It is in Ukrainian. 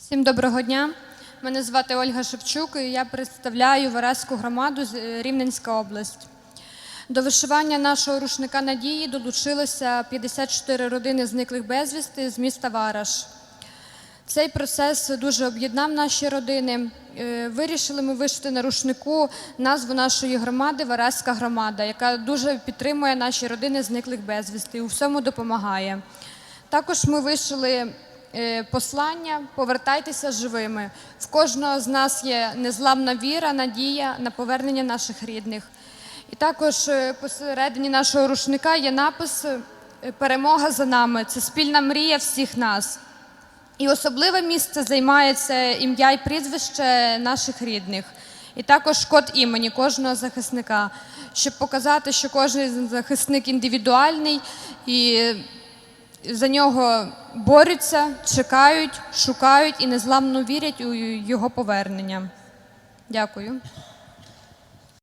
Всім доброго дня. Мене звати Ольга Шевчук, і я представляю Вараську громаду е, Рівненська область. До вишивання нашого рушника надії долучилося 54 родини зниклих безвісти з міста Вараш. Цей процес дуже об'єднав наші родини. Е, Вирішили ми вишити на рушнику назву нашої громади Вараська громада, яка дуже підтримує наші родини зниклих безвісти і у всьому допомагає. Також ми вишили послання Повертайтеся живими. В кожного з нас є незламна віра, надія на повернення наших рідних. І також е, посередині нашого рушника є напис е, Перемога за нами. Це спільна мрія всіх нас. І особливе місце займає це ім'я і прізвище наших рідних, і також код імені кожного захисника, щоб показати, що кожен захисник індивідуальний і за нього борються, чекають, шукають і незламно вірять у його повернення. Дякую.